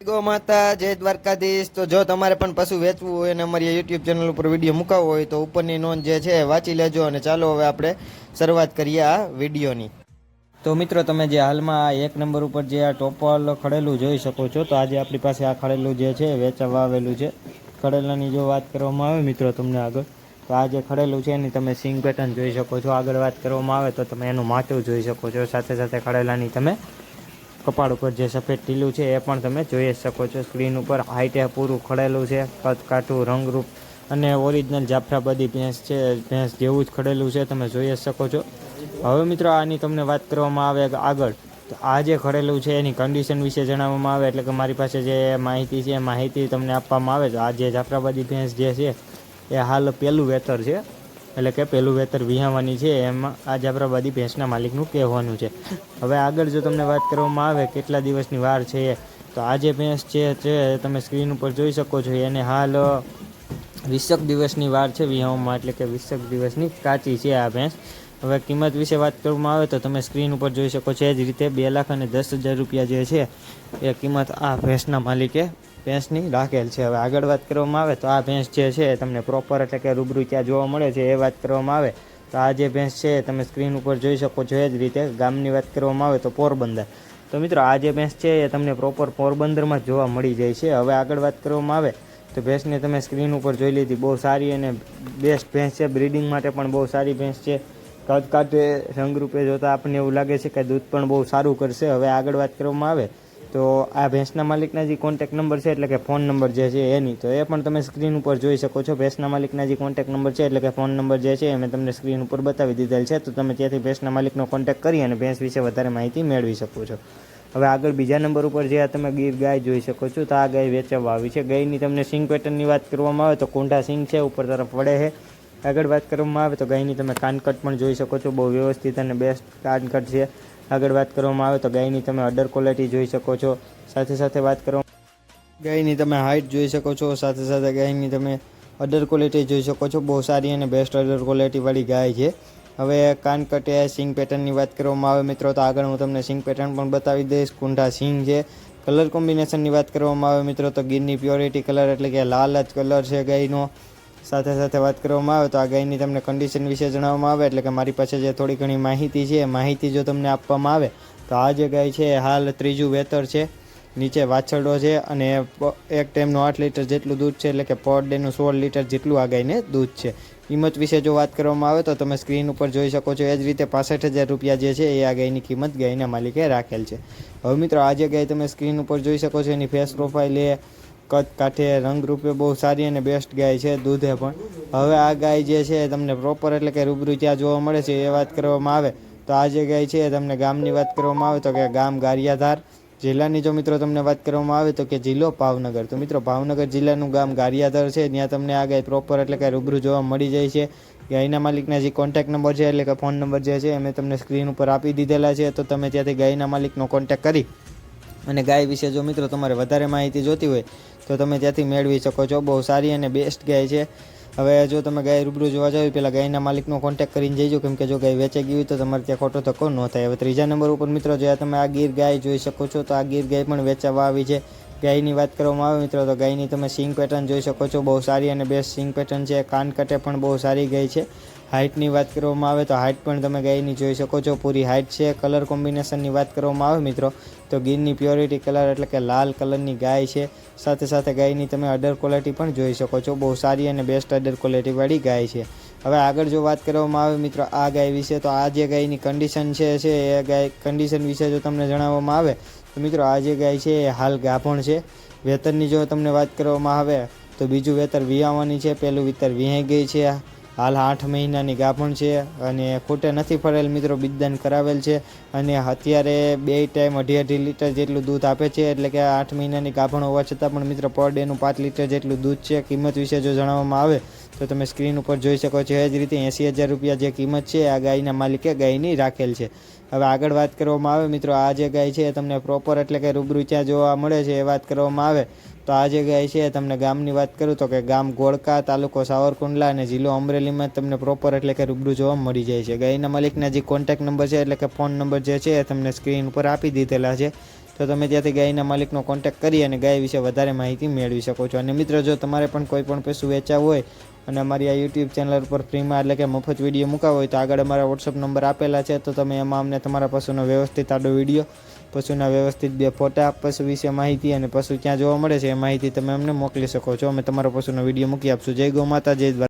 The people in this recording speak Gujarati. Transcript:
ગો માતા, જય દ્વારકાધીશ. તો જો તમારે પણ પશુ વેચવું હોય અને અમારી યુટ્યુબ ચેનલ ઉપર વીડિયો મુકાવવો હોય તો ઉપરની નોંધ જે છે વાંચી લેજો અને ચાલો હવે આપણે શરૂઆત કરીએ આ વિડીયોની તો મિત્રો, તમે જે હાલમાં એક નંબર ઉપર જે આ ટોપલ ખડેલું જોઈ શકો છો, તો આજે આપણી પાસે આ ખડેલું જે છે વેચવા આવેલું છે. ખડેલાની જો વાત કરવામાં આવે મિત્રો તમને આગળ, તો આ જે ખડેલું છે એની તમે સિંગ પેટર્ન જોઈ શકો છો. આગળ વાત કરવામાં આવે તો તમે એનું માથું જોઈ શકો છો. સાથે સાથે ખડેલાની તમે કપાળ ઉપર જે સફેદ ટીલું છે એ પણ તમે જોઈ શકો છો. સ્ક્રીન ઉપર હાઈટે પૂરું ખડેલું છે, કદ રંગરૂપ અને ઓરિજિનલ જાફરાબાદી ભેંસ છે, ભેંસ જેવું જ ખડેલું છે, તમે જોઈ શકો છો. હવે મિત્રો આની તમને વાત કરવામાં આવે આગળ. તો આ જે ખડેલું છે એની કન્ડિશન વિશે જણાવવામાં આવે એટલે કે મારી પાસે જે માહિતી છે માહિતી તમને આપવામાં આવે. તો આ જે જાફરાબાદી ભેંસ જે છે એ હાલ પહેલું વેતર છે. એટલે કે પહેલું વેતર વિહાવાની છે, એમાં આ જાફરાબાદી ભેંસના માલિકનું કહેવાનું છે. હવે આગળ જો તમને વાત કરવામાં આવે કેટલા દિવસની વાર છે, તો આ જે ભેંસ છે, જે તમે સ્ક્રીન ઉપર જોઈ શકો છો, એને હાલ વીસક દિવસની વાર છે વિહાવામાં, એટલે કે વીસક દિવસની કાચી છે આ ભેંસ. હવે કિંમત વિશે વાત કરવામાં આવે તો તમે સ્ક્રીન ઉપર જોઈ શકો છો, એ જ રીતે બે લાખ અને દસ હજાર રૂપિયા જે છે, એ કિંમત આ ભેંસના માલિકે ભેંસની રાખેલ છે. હવે આગળ વાત કરવામાં આવે તો આ ભેંસ જે છે, તમને પ્રોપર એટલે કે રૂબરૂ ત્યાં જોવા મળે છે, એ વાત કરવામાં આવે. તો આ જે ભેંસ છે, તમે સ્ક્રીન ઉપર જોઈ શકો છો એ જ રીતે ગામની વાત કરવામાં આવે તો પોરબંદર. તો મિત્રો, આ જે ભેંસ છે, એ તમને પ્રોપર પોરબંદરમાં જોવા મળી જાય છે. હવે આગળ વાત કરવામાં આવે તો ભેંસને તમે સ્ક્રીન ઉપર જોઈ લીધી, બહુ સારી અને બેસ્ટ ભેંસ છે. બ્રીડિંગ માટે પણ બહુ સારી ભેંસ છે. કદ કાટે રંગરૂપે જોતાં આપણને એવું લાગે છે કે દૂધ પણ બહુ સારું કરશે. હવે આગળ વાત કરવામાં આવે તો આ ભેંસના માલિકના જે કોન્ટેક નંબર છે, એટલે કે ફોન નંબર જે છે એની, તો એ પણ તમે સ્ક્રીન ઉપર જોઈ શકો છો. ભેંસના માલિકના જે કોન્ટેક નંબર છે, એટલે કે ફોન નંબર જે છે, એ મેં તમને સ્ક્રીન ઉપર બતાવી દીધેલ છે. તો તમે ત્યાંથી ભેંસના માલિકનો કોન્ટેક કરી અને ભેંસ વિશે વધારે માહિતી મેળવી શકો છો. હવે આગળ બીજા નંબર ઉપર જે આ તમે ગીર ગાય જોઈ શકો છો, તો આ ગાય વેચવા આવી છે. ગાયની તમને સિંગ પેટર્નની વાત કરવામાં આવે, તો કુંઢા સિંગ છે, ઉપર તરફ વળે છે. આગળ વાત કરવામાં આવે, તો ગાયની તમે કાનકટ પણ જોઈ શકો છો. બહુ વ્યવસ્થિત અને બેસ્ટ કાનકટ છે. આગળ વાત કરવામાં આવે તો ગાયની તમે અડર ક્વોલિટી જોઈ શકો છો. સાથે સાથે વાત કરો ગાયની તમે હાઇટ જોઈ શકો છો. સાથે સાથે ગાયની તમે અડર ક્વોલિટી જોઈ શકો છો. બહુ સારી અને બેસ્ટ અડર ક્વોલિટીવાળી ગાય છે. હવે કાનકટે સિંગ પેટર્નની વાત કરવામાં આવે મિત્રો, તો આગળ હું તમને સિંગ પેટર્ન પણ બતાવી દઈશ. કુંઢા સિંગ છે. કલર કોમ્બિનેશનની વાત કરવામાં આવે મિત્રો, તો ગીરની પ્યોરિટી કલર એટલે કે લાલ જ કલર છે ગાયનો. સાથે સાથે વાત કરવામાં આવે તો આ ગાયની તમને કન્ડિશન વિશે જણાવવામાં આવે, એટલે કે મારી પાસે જે થોડી ઘણી માહિતી છે માહિતી જો તમને આપવામાં આવે, તો આ જે ગાય છે હાલ ત્રીજું વેતર છે, નીચે વાછરડો છે, અને એક ટાઈમનું આઠ લીટર જેટલું દૂધ છે, એટલે કે પર ડેનું સોળ લીટર જેટલું આ ગાયને દૂધ છે. કિંમત વિશે જો વાત કરવામાં આવે તો તમે સ્ક્રીન ઉપર જોઈ શકો છો, એ જ રીતે પાસઠ હજાર રૂપિયા જે છે, એ આ ગાયની કિંમત ગાયના માલિકે રાખેલ છે. હવે મિત્રો, આ જે ગાય તમે સ્ક્રીન ઉપર જોઈ શકો છો, એની ફેસ પ્રોફાઇલ એ કદ કાઠે રંગરૂપે બહુ સારી અને બેસ્ટ ગાય છે દૂધે પણ. હવે આ ગાય જે છે તમને પ્રોપર એટલે કે રૂબરૂ ત્યાં જોવા મળે છે એ વાત કરવામાં આવે તો આ જે ગાય છે તમને ગામની વાત કરવામાં આવે તો કે ગામ ગારિયાધાર જિલ્લાની જો મિત્રો તમને વાત કરવામાં આવે તો કે જિલ્લો ભાવનગર. તો મિત્રો ભાવનગર જિલ્લાનું ગામ ગારિયાધર છે ત્યાં તમને આ ગાય પ્રોપર એટલે કે રૂબરૂ જોવા મળી જાય છે. ગાયના માલિકના જે કોન્ટેક નંબર છે એટલે કે ફોન નંબર જે છે એ મેં તમને સ્ક્રીન ઉપર આપી દીધેલા છે તો તમે ત્યાંથી ગાયના માલિકનો કોન્ટેક્ટ કરી અને ગાય વિશે જો મિત્રો તમારે વધારે માહિતી જોતી હોય, તો તમે ત્યાંથી મેળવી શકો છો. બહુ સારી અને બેસ્ટ ગાય છે. હવે જો તમે ગાય રૂબરૂ જોવા જાવ પહેલાં ગાયના માલિકનો કોન્ટેક્ટ કરીને જઈજો કેમ કે જો ગાય વેચાઈ ગઈ હોય તો તમારે ત્યાં ખોટો ધક્કો ન થાય. હવે ત્રીજા નંબર ઉપર મિત્રો જ્યાં તમે આ ગીર ગાય જોઈ શકો છો, તો આ ગીર ગાય પણ વેચાવા આવી છે. ગાયની વાત કરવામાં આવે મિત્રો, તો ગાયની તમે સિંગ પેટર્ન જોઈ શકો છો, બહુ સારી અને બેસ્ટ સિંગ પેટર્ન છે. કાન કટે પણ બહુ સારી ગાય છે. હાઇટની વાત કરવામાં આવે તો હાઇટ પણ તમે ગાયની જોઈ શકો છો. પૂરી હાઇટ છે. કલર કોમ્બિનેશનની વાત કરવામાં આવે મિત્રો, તો ગીરની પ્યોરિટી કલર એટલે કે લાલ કલરની ગાય છે. સાથે સાથે ગાયની તમે અડર ક્વોલિટી પણ જોઈ શકો છો. બહુ સારી અને બેસ્ટ અડર ક્વોલિટીવાળી ગાય છે. હવે આગળ જો વાત કરવામાં આવે મિત્રો, આ ગાય વિશે તો આ જે ગાયની કન્ડિશન છે એ ગાય કન્ડિશન વિશે જો તમને જણાવવામાં આવે, તો મિત્રો આ જે ગાય છે, એ હાલ ગાભણ છે. વેતરની જો તમને વાત કરવામાં આવે, તો બીજું વેતર વિયાવાની છે પહેલું વેતર વિહાઈ ગઈ છે. હાલ આઠ મહિનાની ગાભણ છે અને ખોટે નથી ફરેલ મિત્રો બિદદાન કરાવેલ છે અને અત્યારે બે ટાઈમ અઢી અઢી લીટર જેટલું દૂધ આપે છે, એટલે કે આઠ મહિનાની ગાભણ હોવા છતાં પણ મિત્રો પર ડેનું પાંચ લીટર જેટલું દૂધ છે, કિંમત વિશે જો જણાવવામાં આવે, તો તમે સ્ક્રીન ઉપર જોઈ શકો છો. એ જ રીતે એંસી હજાર રૂપિયા જે કિંમત છે, આ ગાયના માલિકે ગાયની રાખેલ છે. હવે આગળ વાત કરવામાં આવે, મિત્રો, આ જે ગાય છે એ તમને પ્રોપર એટલે કે રૂબરૂ ત્યાં જોવા મળે છે, એ વાત કરવામાં આવે. તો આ જે ગાય છે, તમને ગામની વાત કરું તો કે ગામ ગોળકા, તાલુકો સાવરકુંડલા અને જિલ્લો અમરેલીમાં તમને પ્રોપર એટલે કે રૂબરૂ જોવા મળી જાય છે. ગાયના માલિકના જે કોન્ટેક નંબર છે એટલે કે ફોન નંબર જે છે એ તમને સ્ક્રીન ઉપર આપી દીધેલા છે. તો તમે ત્યાંથી ગાયના માલિકનો કોન્ટેક્ટ કરી અને ગાય વિશે વધારે માહિતી મેળવી શકો છો. અને મિત્રો, જો તમારે પણ કોઈ પણ પશુ વેચાવું હોય અને અમારી આ યુટ્યુબ ચેનલ ઉપર ફ્રીમાં એટલે કે મફત વીડિયો મૂકાવો હોય તો આગળ અમારા વોટ્સઅપ નંબર આપેલા છે. તો તમે એમાં અમને તમારા પશુનો વ્યવસ્થિત આડો વીડિયો પશુના વ્યવસ્થિત બે ફોટા, પશુ વિશે માહિતી અને પશુ ક્યાં જોવા મળે છે એ માહિતી તમે અમને મોકલી શકો છો. અમે તમારા પશુનો વીડિયો મૂકી આપશું. જય ગૌ માતા, જય